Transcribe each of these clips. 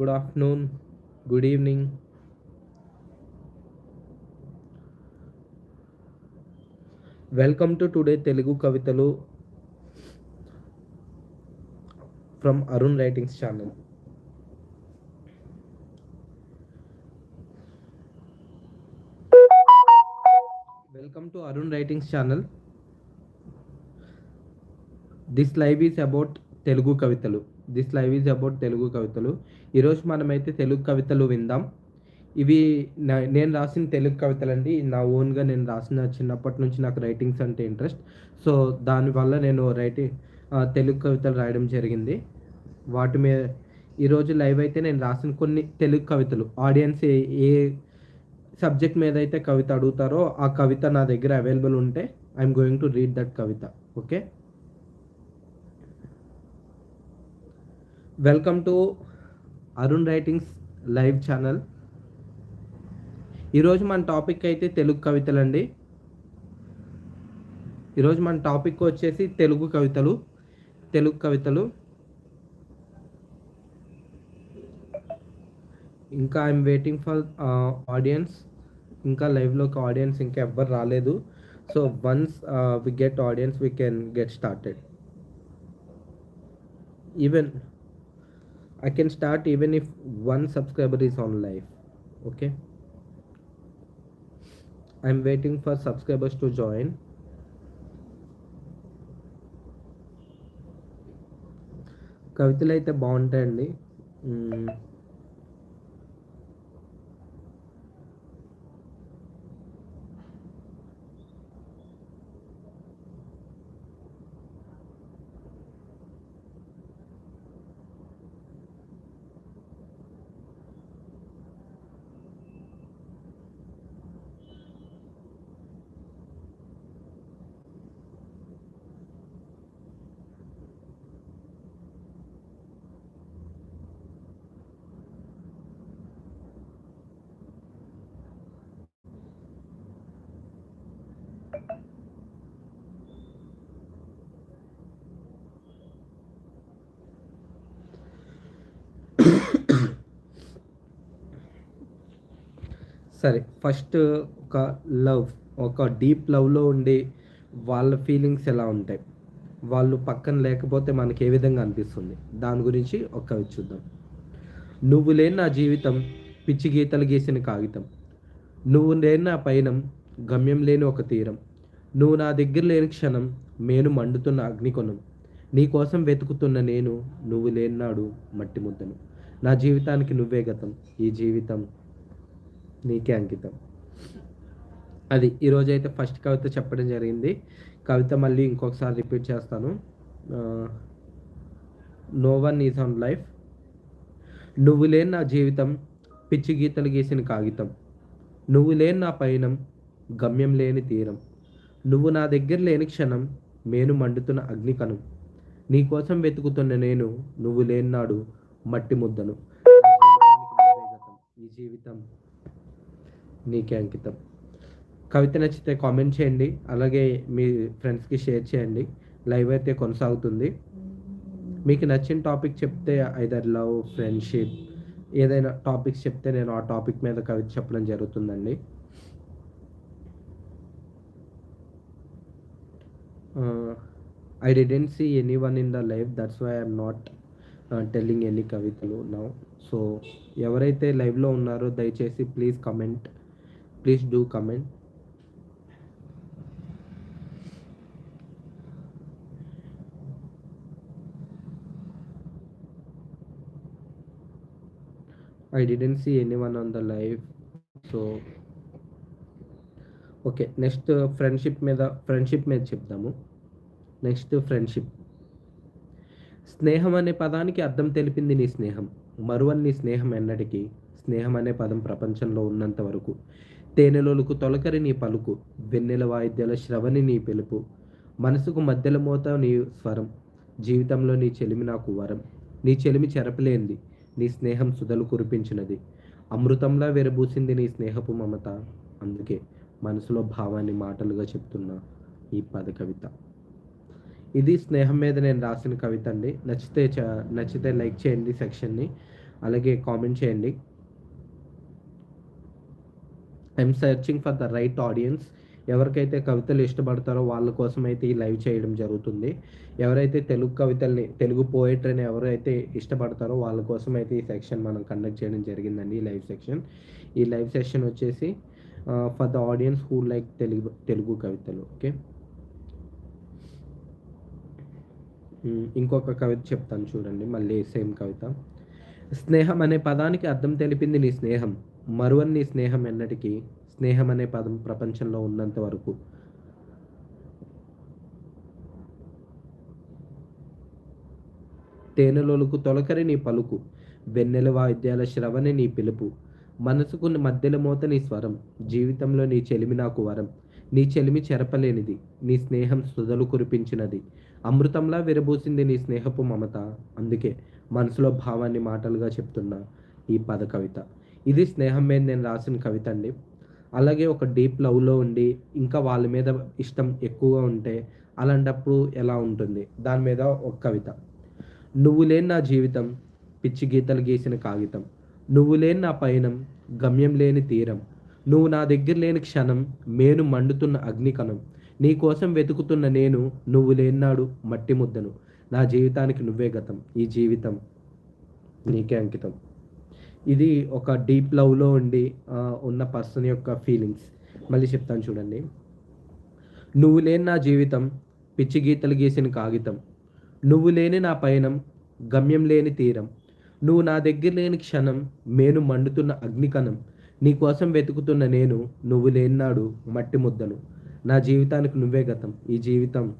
Good afternoon good evening. Welcome to today Telugu కవితలు from Arun writings channel. Welcome to Arun writings channel. This live is about Telugu కవితలు. This live is about Telugu కవితలు. ఈరోజు మనమైతే తెలుగు కవితలు విందాం. ఇవి నేను రాసిన తెలుగు కవితలు అండి నా ఓన్గా నేను రాసిన చిన్నప్పటి నుంచి నాకు రైటింగ్స్ అంటే ఇంట్రెస్ట్. సో దానివల్ల నేను రైటింగ్ తెలుగు కవితలు రాయడం జరిగింది. వాటి మీద ఈరోజు లైవ్ అయితే నేను రాసిన కొన్ని తెలుగు కవితలు. ఆడియన్స్ ఏ ఏ సబ్జెక్ట్ మీద అయితే కవిత అడుగుతారో ఆ కవిత నా దగ్గర అవైలబుల్ ఉంటే I'm going to read that Kavitha. Okay? Welcome to Arun writings live channel. ఈరోజు మన టాపిక్ అయితే తెలుగు కవితలు అండి ఈరోజు మన టాపిక్ వచ్చేసి తెలుగు కవితలు. తెలుగు కవితలు. ఇంకా ఐఎమ్ వెయిటింగ్ ఫర్ ఆడియన్స్. ఇంకా లైవ్లోకి ఆడియన్స్ ఇంకా ఎవ్వరు రాలేదు. So once we get audience we can get started. Even I can start even if one subscriber is on live. Okay. I'm waiting for subscribers to join. కవితలు అయితే బాగుంటాయండి సరే first ఒక లవ్ ఒక డీప్ లవ్లో ఉండే వాళ్ళ ఫీలింగ్స్ ఎలా ఉంటాయి? వాళ్ళు పక్కన లేకపోతే మనకి ఏ విధంగా అనిపిస్తుంది? దాని గురించి ఒక్క చూద్దాం. నువ్వు లేని నా జీవితం పిచ్చి గీతలు గీసిన కాగితం. నువ్వు లేని నా పయనం గమ్యం లేని ఒక తీరం. నువ్వు నా దగ్గర లేని క్షణం మేను మండుతున్న అగ్నికొనం నీ కోసం వెతుకుతున్న నేను నువ్వు లేనాడు మట్టి ముద్దను. నా జీవితానికి నువ్వే గతం. ఈ జీవితం నీకే అంకితం. అది ఈరోజు అయితే ఫస్ట్ కవిత చెప్పడం జరిగింది. కవిత మళ్ళీ ఇంకొకసారి రిపీట్ చేస్తాను. No one is on life. నువ్వు లేని నా జీవితం పిచ్చి గీతలు గీసిన కాగితం. నువ్వు లేని నా పయనం గమ్యం లేని తీరం. నువ్వు నా దగ్గర లేని క్షణం నేను మండుతున్న అగ్నికణం. నీకోసం వెతుకుతున్న నేను నువ్వు లేనాడు మట్టి ముద్దను. ఈ జీవితం నీకే అంకితం. కవిత నచ్చితే కామెంట్ చేయండి. అలాగే మీ ఫ్రెండ్స్కి షేర్ చేయండి. లైవ్ అయితే కొనసాగుతుంది. మీకు నచ్చిన టాపిక్ చెప్తే ఐదర్ లవ్ ఫ్రెండ్షిప్ ఏదైనా టాపిక్స్ చెప్తే నేను ఆ టాపిక్ మీద కవిత చెప్పడం జరుగుతుందండి. I didn't see anyone in the live that's why I'm not telling any కవితలు నౌ సో ఎవరైతే లైవ్లో ఉన్నారో దయచేసి please comment please do comment I didn't see anyone on the live. So okay next friendship మీద friendship మీద చెప్దాము. Next friendship స్నేహం అనే పదానికి అర్థం తెలిపింది నీ స్నేహం. మరువని నీ స్నేహం ఎన్నటికీ స్నేహం అనే పదం ప్రపంచంలో ఉన్నంత వరకు. తేనెలోలకు తొలకరి నీ పలుకు వెన్నెల వాయిద్యాల శ్రవణి నీ పిలుపు. మనసుకు మధ్యల మోత నీ స్వరం జీవితంలో నీ చెలిమి నాకు వరం. నీ చెలిమి చెరపలేంది నీ స్నేహం సుధలు కురిపించినది. అమృతంలా వెరబూసింది నీ స్నేహపు మమత. అందుకే మనసులో భావాన్ని మాటలుగా చెప్తున్న ఈ పద కవిత. ఇది స్నేహం మీద నేను రాసిన కవిత అండి. నచ్చితే చ- నచ్చితే లైక్ చేయండి సెక్షన్ని. అలాగే కామెంట్ చేయండి. I'm searching for the right audience ఎవరికైతే కవితలు ఇష్టపడతారో వాళ్ళ కోసం అయితే ఈ లైవ్ చేయడం జరుగుతుంది. ఎవరైతే తెలుగు కవితల్ని తెలుగు పోయిటరీని ఎవరైతే ఇష్టపడతారో వాళ్ళ కోసం అయితే ఈ సెక్షన్ మనం కండక్ట్ చేయడం జరిగిందండి ఈ లైవ్ సెక్షన్. ఈ లైవ్ సెక్షన్ వచ్చేసి for the audience who like Telugu Telugu కవితలు ఓకే? ఇంకొక కవిత చెప్తాను చూడండి మళ్ళీ సేమ్ కవిత. స్నేహం అనే పదానికి అర్థం తెలిపింది నీ స్నేహం. మరువన్ని నీ స్నేహం ఎన్నటికీ స్నేహం అనే పదం ప్రపంచంలో ఉన్నంత వరకు. తేనెలొలుకు తొలకరి నీ పలుకు వెన్నెల వాయిద్యాల శ్రవణి నీ పిలుపు. మనసుకు మధ్యల మోత నీ స్వరం జీవితంలో నీ చెలిమి నాకు వరం. నీ చెలిమి చెరపలేనిది నీ స్నేహం సుధలు కురిపించినది. అమృతంలా విరబూసింది నీ స్నేహపు మమత. అందుకే మనసులో భావాన్ని మాటలుగా చెప్తున్నా ఈ పద కవిత ఇది స్నేహం మీద నేను రాసిన కవిత అండి. అలాగే ఒక డీప్ లవ్లో ఉండి ఇంకా వాళ్ళ మీద ఇష్టం ఎక్కువగా ఉంటే అలాంటప్పుడు ఎలా ఉంటుంది? దాని మీద ఒక కవిత. నువ్వు లేని నా జీవితం పిచ్చి గీతలు గీసిన కాగితం. నువ్వు లేని నా పయనం గమ్యం లేని తీరం. నువ్వు నా దగ్గర లేని క్షణం మేను మండుతున్న అగ్నికణం. నీ కోసం వెతుకుతున్న నేను నువ్వు లేనాడు మట్టి ముద్దను. నా జీవితానికి నువ్వే గతం. ఈ జీవితం నీకే అంకితం. ఇది ఒక డీప్ లవ్లో ఉండి ఉన్న పర్సన్ యొక్క ఫీలింగ్స్ మళ్ళీ చెప్తాను చూడండి. నువ్వు లేని నా జీవితం పిచ్చి గీతలు గీసిన కాగితం. నువ్వు లేని నా పయనం గమ్యం లేని తీరం. నువ్వు నా దగ్గర లేని క్షణం మేను మండుతున్న అగ్నికణం. నీ కోసం వెతుకుతున్న నేను నువ్వు లేనినాడు మట్టి ముద్దను. నా జీవితానికి నువ్వే గతం. ఈ జీవితం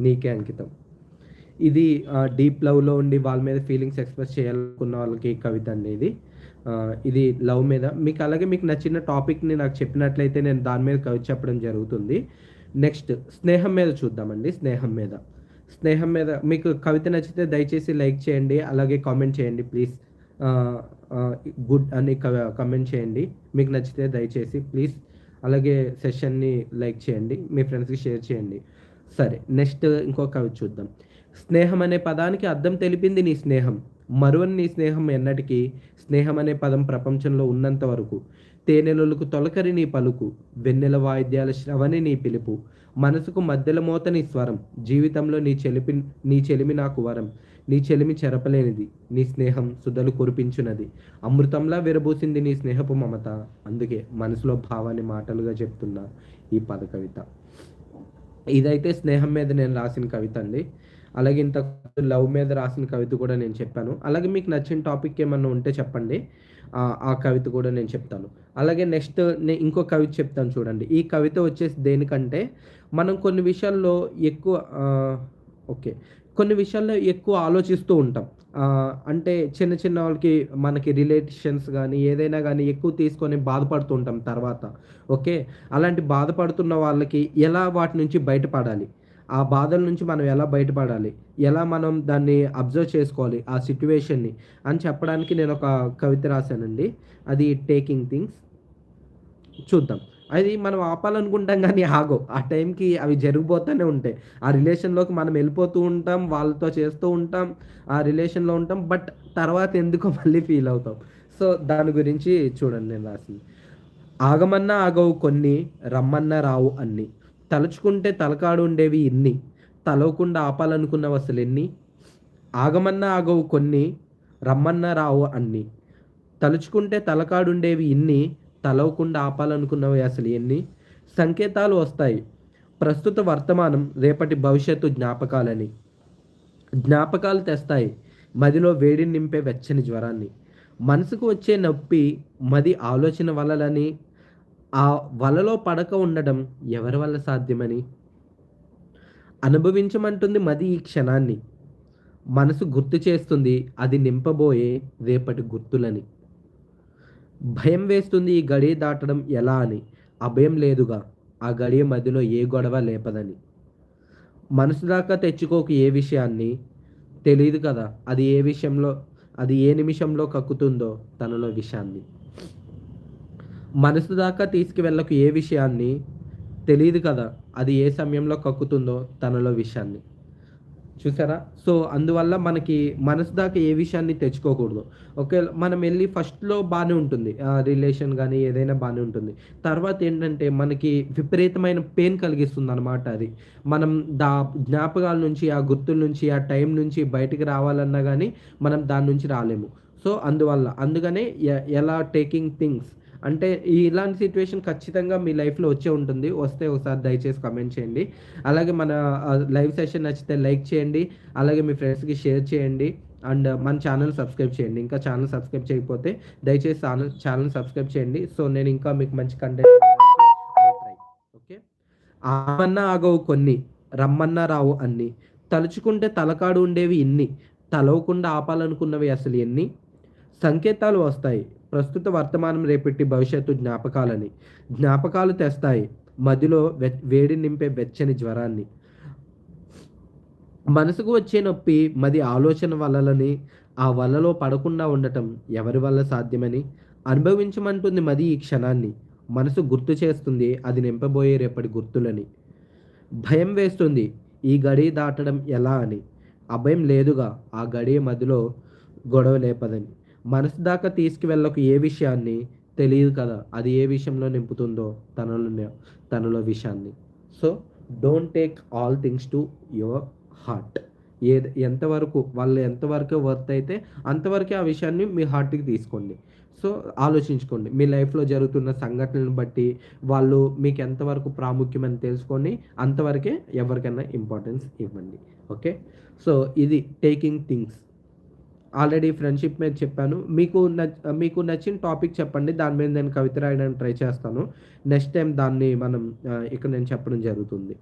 నీకే అంకితం. ఇది డీప్ లవ్లో ఉండి వాళ్ళ మీద ఫీలింగ్స్ ఎక్స్ప్రెస్ చేయాలనుకున్న వాళ్ళకి కవిత అండి ఇది. ఇది లవ్ మీద. మీకు అలాగే మీకు నచ్చిన టాపిక్ని నాకు చెప్పినట్లయితే నేను దాని మీద కవిత చెప్పడం జరుగుతుంది. నెక్స్ట్ స్నేహం మీద చూద్దామండి స్నేహం మీద. స్నేహం మీద మీకు కవిత నచ్చితే దయచేసి లైక్ చేయండి అలాగే కామెంట్ చేయండి ప్లీజ్. గుడ్ అని కమెంట్ చేయండి. మీకు నచ్చితే దయచేసి ప్లీజ్. అలాగే సెషన్ని లైక్ చేయండి మీ ఫ్రెండ్స్కి షేర్ చేయండి. సరే నెక్స్ట్ ఇంకో కవిత చూద్దాం. స్నేహం అనే పదానికి అర్థం తెలిపింది నీ స్నేహం. మరువని నీ స్నేహం ఎన్నటికీ స్నేహం అనే పదం ప్రపంచంలో ఉన్నంత వరకు. తేనెలకు తొలకరి నీ పలుకు వెన్నెల వాయిద్యాల శ్రవణి నీ పిలుపు. మనసుకు మధ్యల మోత నీ స్వరం జీవితంలో నీ చెలిపి నీ చెలిమి నాకు వరం. నీ చెలిమి చెరపలేనిది నీ స్నేహం సుధలు కురిపించున్నది అమృతంలా విరబూసింది నీ స్నేహపు మమత అందుకే మనసులో భావాన్ని మాటలుగా చెప్తున్నా ఈ పద కవిత. ఇదైతే స్నేహం మీద నేను రాసిన కవిత అండి. అలాగే ఇంత లవ్ మీద రాసిన కవిత కూడా నేను చెప్పాను. అలాగే మీకు నచ్చిన టాపిక్ ఏమన్నా ఉంటే చెప్పండి. ఆ కవిత కూడా నేను చెప్తాను. అలాగే నెక్స్ట్ నేను ఇంకో కవిత చెప్తాను చూడండి. ఈ కవిత వచ్చేసి దేనికంటే మనం కొన్ని విషయాల్లో ఎక్కువ ఓకే. కొన్ని విషయాల్లో ఎక్కువ ఆలోచిస్తూ ఉంటాం. అంటే చిన్న చిన్న వాళ్ళకి మనకి రిలేషన్స్ కానీ ఏదైనా కానీ ఎక్కువ తీసుకొని బాధపడుతూ ఉంటాం తర్వాత. ఓకే. అలాంటి బాధపడుతున్న వాళ్ళకి ఎలా వాటి నుంచి బయటపడాలి? ఆ బాధల నుంచి మనం ఎలా బయటపడాలి? ఎలా మనం దాన్ని అబ్జర్వ్ చేసుకోవాలి? ఆ సిట్యువేషన్ని అని చెప్పడానికి నేను ఒక కవిత రాశానండి. అది టేకింగ్ థింగ్స్. చూద్దాం. అది మనం ఆపాలనుకుంటాం కానీ ఆగో ఆ టైంకి అవి జరిగిపోతూనే ఉంటాయి. ఆ రిలేషన్లోకి మనం వెళ్ళిపోతూ ఉంటాం వాళ్ళతో చేస్తూ ఉంటాం ఆ రిలేషన్లో ఉంటాం బట్ తర్వాత ఎందుకో మళ్ళీ ఫీల్ అవుతాం. సో దాని గురించి చూడండి నేను రాసింది. ఆగమన్నా ఆగవు కొన్ని రమ్మన్నా రావు అన్నీ. తలుచుకుంటే తలకాడు ఉండేవి ఇన్ని తలవకుండా ఆపాలనుకున్నవి అసలు ఎన్ని? ఆగమన్నా ఆగవు కొన్ని రమ్మన్నా రావు అన్ని. తలుచుకుంటే తలకాడుండేవి ఇన్ని తలవకుండా ఆపాలనుకున్నవి అసలు ఎన్ని? సంకేతాలు వస్తాయి. ప్రస్తుత వర్తమానం రేపటి భవిష్యత్తు జ్ఞాపకాలని. జ్ఞాపకాలు తెస్తాయి. మదిలో వేడిని నింపే వెచ్చని జ్వరాన్ని. మనసుకు వచ్చే నొప్పి మది ఆలోచన వలలని ఆ వలలో పడక ఉండడం ఎవరి వల్ల సాధ్యమని? అనుభవించమంటుంది మది ఈ క్షణాన్ని. మనసు గుర్తు చేస్తుంది అది నింపబోయే రేపటి గుర్తులని. భయం వేస్తుంది ఈ గడియ దాటడం ఎలా అని? అభయం లేదుగా ఆ గడియ మధ్యలో ఏ గొడవ లేపదని. మనసు దాకా తెచ్చుకోకు ఏ విషయాన్ని? తెలియదు కదా అది ఏ విషయంలో అది ఏ నిమిషంలో కక్కుతుందో తనలో విషయాన్ని మనసు దాకా తీసుకువెళ్ళకు ఏ విషయాన్ని? తెలియదు కదా. అది ఏ సమయంలో కక్కుతుందో తనలో విషయాన్ని చూసారా? సో అందువల్ల మనకి మనసు దాకా ఏ విషయాన్ని తెచ్చుకోకూడదు. ఓకే మనం వెళ్ళి ఫస్ట్లో బాగానే ఉంటుంది. రిలేషన్ కానీ ఏదైనా బాగానే ఉంటుంది. తర్వాత ఏంటంటే మనకి విపరీతమైన పెయిన్ కలిగిస్తుంది అనమాట అది. మనం దా జ్ఞాపకాల నుంచి ఆ గుర్తుల నుంచి ఆ టైం నుంచి బయటికి రావాలన్నా కానీ మనం దాని నుంచి రాలేము. సో అందువల్ల. అందుకనే ఎలా టేకింగ్ థింగ్స్ అంటే ఇలాంటి సిచ్యువేషన్ ఖచ్చితంగా మీ లైఫ్లో వచ్చే ఉంటుంది. వస్తే ఒకసారి దయచేసి కమెంట్ చేయండి. అలాగే మన లైవ్ సెషన్ నచ్చితే లైక్ చేయండి. అలాగే మీ ఫ్రెండ్స్కి షేర్ చేయండి. అండ్ మన ఛానల్ సబ్స్క్రైబ్ చేయండి. ఇంకా ఛానల్ సబ్స్క్రైబ్ చేయకపోతే దయచేసి ఛానల్ ఛానల్ సబ్స్క్రైబ్ చేయండి. సో నేను ఇంకా మీకు మంచి కంటెంట్ ఓకే? ఆమన్నా ఆగవు కొన్ని రమ్మన్నా రావు అన్ని. తలుచుకుంటే తలకాడు ఉండేవి ఇన్ని. తలవకుండా ఆపాలనుకున్నవి అసలు ఎన్ని? సంకేతాలు వస్తాయి. ప్రస్తుత వర్తమానం రేపెట్టి భవిష్యత్తు జ్ఞాపకాలని. జ్ఞాపకాలు తెస్తాయి. మదిలో వేడి నింపే వెచ్చని జ్వరాన్ని. మనసుకు వచ్చే నొప్పి మది ఆలోచన వలలని ఆ వలలో పడకుండా ఉండటం ఎవరి వల్ల సాధ్యమని అనుభవించమంటుంది మది ఈ క్షణాన్ని. మనసు గుర్తు చేస్తుంది అది నింపబోయే రేపటి గుర్తులని. భయం వేస్తుంది ఈ గడి దాటడం ఎలా అని. అభయం లేదుగా ఆ గడి మదిలో గొడవ లేపదని. మనసు దాకా తీసుకువెళ్ళకు ఏ విషయాన్ని తెలియదు కదా? అది ఏ విషయంలో నింపుతుందో తనలో తనలో విషయాన్ని so don't take all things to your heart ఏ ఎంతవరకు వాళ్ళు ఎంతవరకు వర్త్ అయితే అంతవరకే ఆ విషయాన్ని మీ హార్ట్కి తీసుకోండి. సో ఆలోచించుకోండి. మీ లైఫ్లో జరుగుతున్న సంఘటనలను బట్టి వాళ్ళు మీకు ఎంతవరకు ప్రాముఖ్యమని తెలుసుకొని అంతవరకే ఎవరికైనా ఇంపార్టెన్స్ ఇవ్వండి. ఓకే? సో ఇది టేకింగ్ థింగ్స్ ఆల్రెడీ ఫ్రెండ్షిప్ మీద చెప్పాను. మీకు మీకు నచ్చిన టాపిక్ చెప్పండి. దాని మీద నేను కవిత రాయడానికి ట్రై చేస్తాను. నెక్స్ట్ టైం దాన్ని మనం ఇక్కడ నేను చెప్పడం జరుగుతుంది.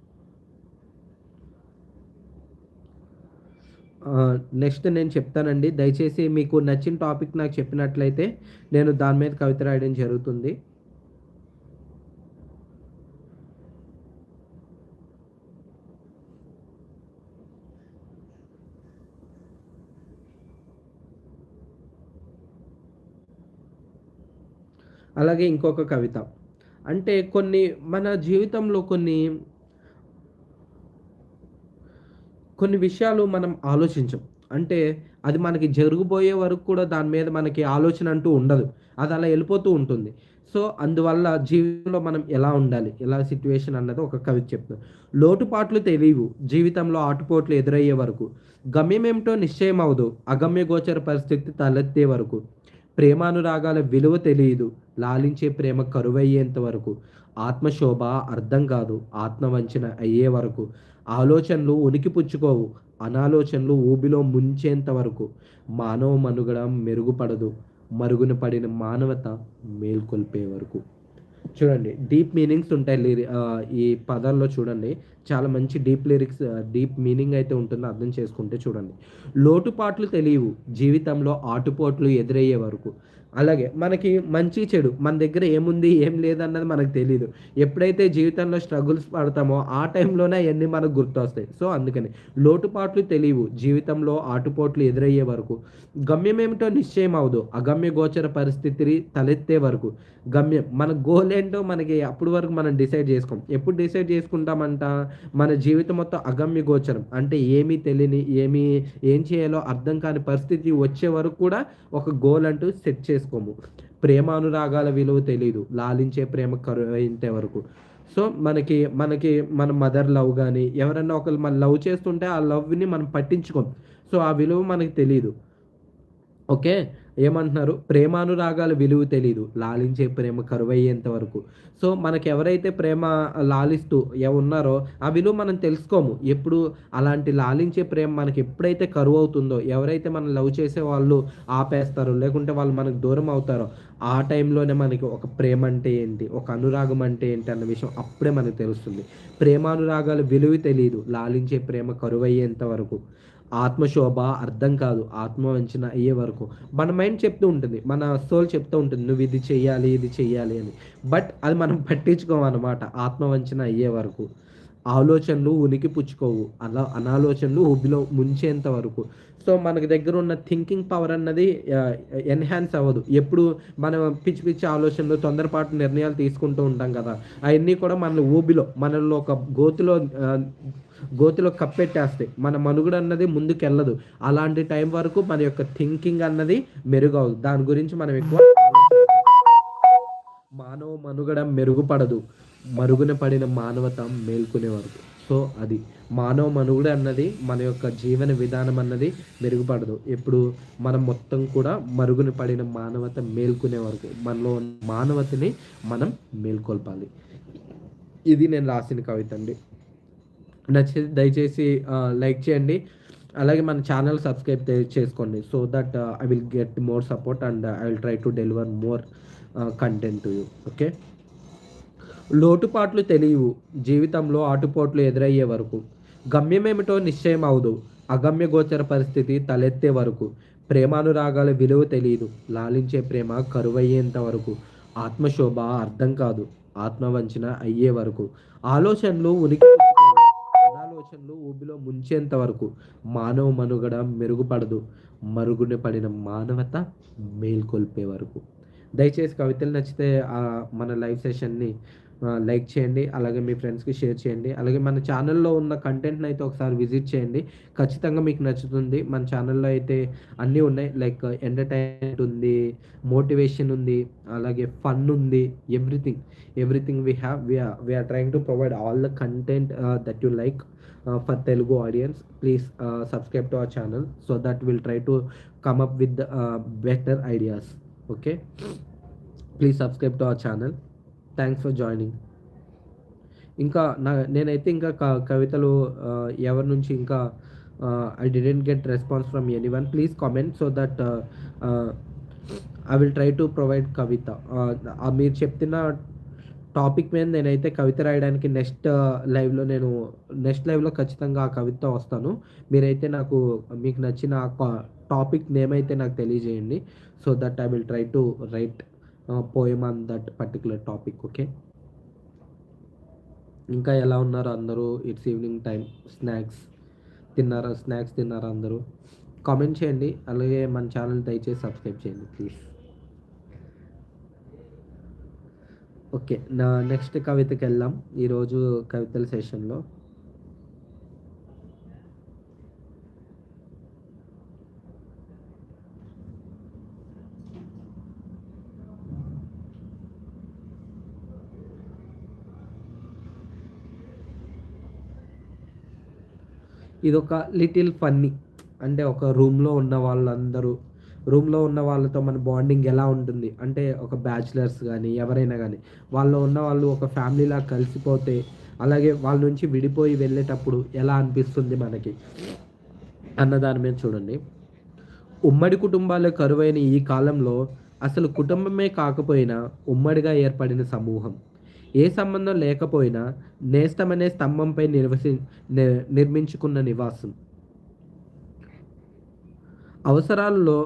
నెక్స్ట్ నేను చెప్తానండి. దయచేసి మీకు నచ్చిన టాపిక్ నాకు చెప్పినట్లయితే నేను దాని మీద కవిత రాయడం జరుగుతుంది. అలాగే ఇంకొక కవిత. అంటే కొన్ని మన జీవితంలో కొన్ని కొన్ని విషయాలు మనం ఆలోచించం. అంటే అది మనకి జరగబోయే వరకు కూడా దాని మీద మనకి ఆలోచన అంటూ ఉండదు. అది అలా వెళ్ళిపోతూ ఉంటుంది. సో అందువల్ల జీవితంలో మనం ఎలా ఉండాలి? ఎలా సిచ్యువేషన్ అన్నది ఒక కవిత చెప్తాం లోటుపాట్లు తెలియవు. జీవితంలో ఆటుపోట్లు ఎదురయ్యే వరకు. గమ్యం ఏమిటో నిశ్చయం అవదు అగమ్య గోచర పరిస్థితి తలెత్తే వరకు. ప్రేమానురాగాల విలువ తెలియదు. లాలించే ప్రేమ కరువయ్యేంత వరకు. ఆత్మశోభ అర్థం కాదు ఆత్మవంచన అయ్యే వరకు. ఆలోచనలు ఉనికి పుచ్చుకోవు అనాలోచనలు ఊబిలో ముంచేంత వరకు. మానవ మనుగడ మెరుగుపడదు మరుగున పడిన మానవత మేల్కొల్పే వరకు. చూడండి డీప్ మీనింగ్స్ ఉంటాయి లిరి ఈ పదాల్లో చూడండి. చాలా మంచి డీప్ లిరిక్స్ డీప్ మీనింగ్ అయితే ఉంటుందో అర్థం చేసుకుంటే చూడండి. లోటుపాట్లు తెలియవు జీవితంలో ఆటుపోట్లు ఎదురయ్యే వరకు. అలాగే మనకి మంచి చెడు మన దగ్గర ఏముంది ఏం లేదన్నది మనకు తెలియదు ఎప్పుడైతే జీవితంలో స్ట్రగుల్స్ పడతామో ఆ టైంలోనే అవన్నీ మనకు గుర్తొస్తాయి. సో అందుకని లోటుపాట్లు తెలియవు. జీవితంలో ఆటుపోట్లు ఎదురయ్యే వరకు. గమ్యం ఏమిటో నిశ్చయం అవదు అగమ్య గోచర పరిస్థితిని తలెత్తే వరకు. గమ్యం మన గోల్ ఏంటో మనకి అప్పటి వరకు మనం డిసైడ్ చేసుకోం. ఎప్పుడు డిసైడ్ చేసుకుంటామంట? మన జీవితం మొత్తం అగమ్య గోచరం. అంటే ఏమీ తెలియని ఏమీ ఏం చేయాలో అర్థం కాని పరిస్థితి వచ్చే వరకు కూడా ఒక గోల్ అంటూ సెట్ చేసుకోము. ప్రేమ అనురాగాల విలువ తెలియదు లాలించే ప్రేమ కరువైంతే వరకు. సో మనకి మనకి మన మదర్ లవ్ కానీ ఎవరన్నా ఒకరు మన లవ్ చేస్తుంటే ఆ లవ్ని మనం పట్టించుకోం. సో ఆ విలువ మనకి తెలియదు ఓకే? ఏమంటున్నారు? ప్రేమానురాగాలు విలువ తెలీదు. లాలించే ప్రేమ కరువయ్యేంత వరకు. సో మనకు ఎవరైతే ప్రేమ లాలిస్తూ ఉన్నారో ఆ విలువ మనం తెలుసుకోము. ఎప్పుడు అలాంటి లాలించే ప్రేమ మనకి ఎప్పుడైతే కరువు అవుతుందో ఎవరైతే మనం లవ్ చేసే వాళ్ళు ఆపేస్తారో లేకుంటే వాళ్ళు మనకు దూరం అవుతారో ఆ టైంలోనే మనకి ఒక ప్రేమ అంటే ఏంటి? ఒక అనురాగం అంటే ఏంటి? అన్న విషయం అప్పుడే మనకు తెలుస్తుంది. ప్రేమానురాగాలు విలువ తెలియదు లాలించే ప్రేమ కరువయ్యేంత వరకు. ఆత్మశోభ అర్థం కాదు ఆత్మవంచన అయ్యే వరకు. మన మైండ్ చెప్తూ ఉంటుంది మన సోల్ చెప్తూ ఉంటుంది నువ్వు ఇది చెయ్యాలి ఇది చెయ్యాలి అని. బట్ అది మనం పట్టించుకోమన్నమాట ఆత్మవంచన అయ్యే వరకు. ఆలోచనలు ఉనికి పుచ్చుకోవు. అలా అనాలోచనలు ఉబ్బిలో ముంచేంత వరకు. సో మనకి దగ్గర ఉన్న థింకింగ్ పవర్ అన్నది ఎన్హాన్స్ అవ్వదు. ఎప్పుడు మనం పిచ్చి పిచ్చి ఆలోచనలు తొందరపాటు నిర్ణయాలు తీసుకుంటూ ఉంటాం కదా. అవన్నీ కూడా మన ఊబిలో మనలో ఒక గోతిలో గోతిలో కప్పెట్టేస్తాయి. మన మనుగుడు అన్నది ముందుకెళ్ళదు. అలాంటి టైం వరకు మన యొక్క థింకింగ్ అన్నది మెరుగవు దాని గురించి మనం ఎక్కువ మానవ మనుగడ మెరుగుపడదు. మరుగున పడిన మానవత మేల్కొనే వరకు సో అది మానవ మనుగుడు అన్నది మన యొక్క జీవన విధానం అన్నది మెరుగుపడదు. ఇప్పుడు మనం మొత్తం కూడా మరుగున పడిన మానవత మేల్కొనే వరకు మనలో మానవతని మనం మేల్కొల్పాలి. ఇది నేను రాసిన కవిత అండి. నచ్చి దయచేసి లైక్ చేయండి. అలాగే మన ఛానల్ సబ్స్క్రైబ్ చేసుకోండి. So that I will get more support and I will try to deliver more content to you. Okay? లోటుపాట్లు తెలియవు. జీవితంలో ఆటుపోట్లు ఎదురయ్యే వరకు. గమ్యమేమిటో నిశ్చయం అవదు. అగమ్య గోచర పరిస్థితి తలెత్తే వరకు. ప్రేమానురాగాల విలువ తెలియదు. లాలించే ప్రేమ కరువయ్యేంత వరకు. ఆత్మశోభ అర్థం కాదు. ఆత్మవంచన అయ్యే వరకు. ఆలోచనలు ఉనికి అనాలోచనలు ఊబిలో ముంచేంత వరకు. మానవ మనుగడ మెరుగుపడదు. మరుగున పడిన మానవత మేల్కొల్పే వరకు. దయచేసి కవితలు నచ్చితే మన లైవ్ సెషన్ని లైక్ చేయండి అలాగే మీ ఫ్రెండ్స్కి షేర్ చేయండి అలాగే మన ఛానల్లో ఉన్న కంటెంట్ని అయితే ఒకసారి విజిట్ చేయండి. ఖచ్చితంగా మీకు నచ్చుతుంది. మన ఛానల్లో అయితే అన్నీ ఉన్నాయి. లైక్ ఎంటర్టైన్మెంట్ ఉంది మోటివేషన్ ఉంది అలాగే ఫన్ ఉంది everything. Everything we have we're trying to provide all the content that you like for Telugu audience. Please subscribe to our channel so that will try to come up with better ideas. Okay? Please subscribe to our channel thanks for joining ఇంకా నా నేనైతే ఇంకా కవితలు ఎవరి నుంచి ఇంకా I didn't get response from anyone please comment so that I will try to provide కవిత మీరు చెప్తున్న టాపిక్ మీద నేనైతే కవిత రాయడానికి నెక్స్ట్ లైవ్లో నేను నెక్స్ట్ లైవ్లో ఖచ్చితంగా ఆ కవిత వస్తాను. మీరైతే నాకు మీకు నచ్చిన టాపిక్ నేమ్ అయితే నాకు తెలియజేయండి. So that I will try to write poem on that particular topic okay ఇంకా ఎలా ఉన్నారు అందరూ? ఇట్స్ ఈవినింగ్ టైం స్నాక్స్ తిన్నారా? స్నాక్స్ తిన్నారా అందరూ? కామెంట్ చేయండి. అలాగే మన ఛానల్ దయచేసి సబ్స్క్రైబ్ చేయండి ప్లీజ్ ఓకే నా నెక్స్ట్ కవితకి వెళ్దాం. ఈరోజు కవితల సెషన్లో ఇది ఒక లిటిల్ ఫన్నీ. అంటే ఒక రూమ్లో ఉన్న వాళ్ళందరూ రూమ్లో ఉన్న వాళ్ళతో మన బాండింగ్ ఎలా ఉంటుంది? అంటే ఒక బ్యాచిలర్స్ కానీ ఎవరైనా కానీ వాళ్ళు ఉన్న వాళ్ళు ఒక ఫ్యామిలీలా కలిసిపోతే అలాగే వాళ్ళ నుంచి విడిపోయి వెళ్ళేటప్పుడు ఎలా అనిపిస్తుంది మనకి? అన్న దాని మీద చూడండి. ఉమ్మడి కుటుంబాలు కరువైన ఈ కాలంలో అసలు కుటుంబమే కాకపోయినా ఉమ్మడిగా ఏర్పడిన సమూహం. ఏ సంబంధం లేకపోయినా నేస్తమనే స్తంభంపై నిర్వసి నిర్మించుకున్న నివాసం. అవసరాల్లో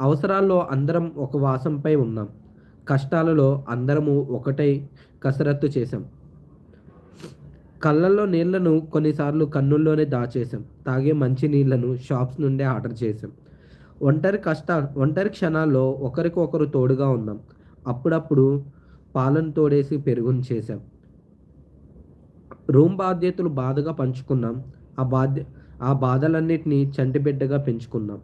అవసరాల్లో అందరం ఒక వాసంపై ఉన్నాం. కష్టాలలో అందరము ఒకటై కసరత్తు చేశాం. కళ్ళల్లో నీళ్ళను కొన్నిసార్లు కన్నుల్లోనే దాచేసాం తాగే మంచి నీళ్ళను షాప్స్ నుండే ఆర్డర్ చేసాం ఒంటరి కష్ట ఒంటరి క్షణాల్లో ఒకరికొకరు తోడుగా ఉన్నాం. అప్పుడప్పుడు పాలను తోడేసి పెరుగుని చేశాం. రూమ్ బాధ్యతలు బాధగా పంచుకున్నాం. ఆ బాధ్య ఆ బాధలన్నిటినీ చంటిబిడ్డగా పెంచుకున్నాం.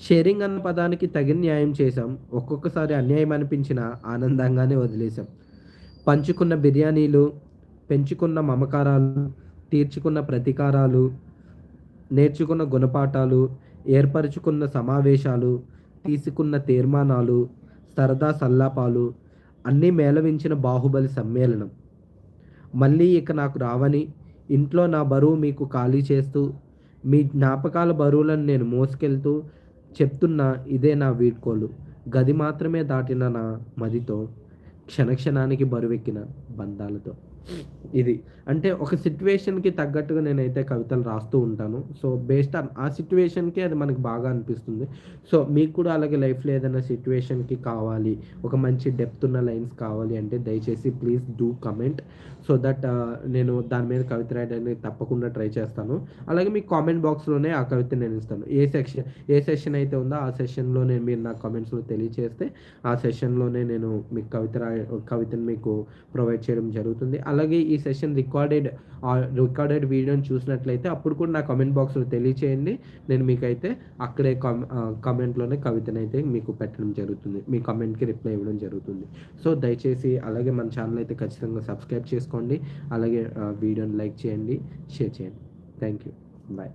షేరింగ్ అన్న పదానికి తగిన న్యాయం చేశాం. ఒక్కొక్కసారి అన్యాయం అనిపించిన ఆనందంగానే వదిలేశాం. పంచుకున్న బిర్యానీలు పెంచుకున్న మమకారాలు తీర్చుకున్న ప్రతీకారాలు నేర్చుకున్న గుణపాఠాలు ఏర్పరచుకున్న సమావేశాలు తీసుకున్న తీర్మానాలు సరదా సల్లాపాలు అన్నీ మేళవించిన బాహుబలి సమ్మేళనం. మళ్ళీ ఇక నాకు రావని ఇంట్లో నా బరువు మీకు ఖాళీ చేస్తూ మీ జ్ఞాపకాల బరువులను నేను మోసుకెళ్తూ చెప్తున్న ఇదే నా వీడ్కోలు. గది మాత్రమే దాటిన నా మదితో క్షణక్షణానికి బరువెక్కిన బంధాలతో. ఇది అంటే ఒక సిట్యువేషన్‌కి తగ్గట్టుగా నేనైతే కవితలు రాస్తూ ఉంటాను. సో, బేస్డ్ ఆన్ ఆ సిచ్యువేషన్కి అది మనకు బాగా అనిపిస్తుంది. సో, మీకు కూడా అలాగే లైఫ్‌లో ఏదైనా సిచ్యువేషన్కి కావాలి, ఒక మంచి డెప్త్ ఉన్న లైన్స్ కావాలి అంటే దయచేసి please do comment. So that నేను దాని మీద కవిత రాయడానికి తప్పకుండా ట్రై చేస్తాను. అలాగే మీకు కామెంట్ బాక్స్‌లోనే ఆ కవిత నేను ఇస్తాను. ఏ సెక్షన్ ఏ సెషన్ అయితే ఉందో ఆ సెషన్‌లో నేను మీరు నా కామెంట్స్‌లో తెలియచేస్తే ఆ సెషన్‌లోనే నేను మీకు కవిత రాయ కవితను మీకు ప్రొవైడ్ చేయడం జరుగుతుంది. అలాగే ఈ సెషన్ రికార్డెడ్ రికార్డెడ్ వీడియోని చూసినట్లయితే అప్పుడు కూడా నా కమెంట్ బాక్స్‌లో తెలియచేయండి. నేను మీకైతే అక్కడే కమెంట్లోనే కవితను అయితే మీకు పెట్టడం జరుగుతుంది. మీ కమెంట్కి రిప్లై ఇవ్వడం జరుగుతుంది. సో, దయచేసి అలాగే మన ఛానల్ అయితే ఖచ్చితంగా సబ్స్క్రైబ్ చేసుకోండి. అలాగే వీడియోని లైక్ చేయండి, షేర్ చేయండి. Thank you. బాయ్.